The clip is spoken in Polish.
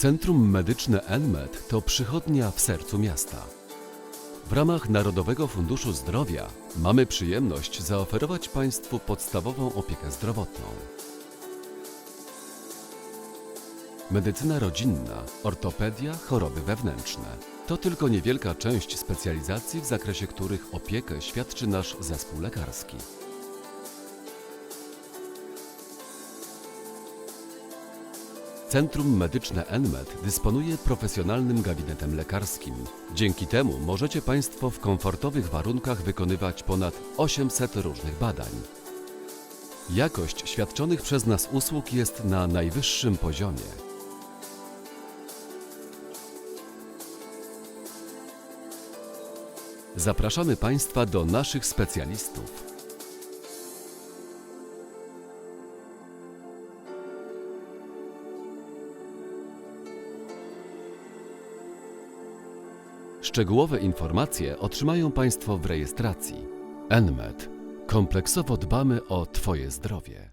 Centrum Medyczne NMED to przychodnia w sercu miasta. W ramach Narodowego Funduszu Zdrowia mamy przyjemność zaoferować Państwu podstawową opiekę zdrowotną. Medycyna rodzinna, ortopedia, choroby wewnętrzne. To tylko niewielka część specjalizacji, w zakresie których opiekę świadczy nasz zespół lekarski. Centrum Medyczne NMED dysponuje profesjonalnym gabinetem lekarskim. Dzięki temu możecie Państwo w komfortowych warunkach wykonywać ponad 800 różnych badań. Jakość świadczonych przez nas usług jest na najwyższym poziomie. Zapraszamy Państwa do naszych specjalistów. Szczegółowe informacje otrzymają Państwo w rejestracji. NMED. Kompleksowo dbamy o Twoje zdrowie.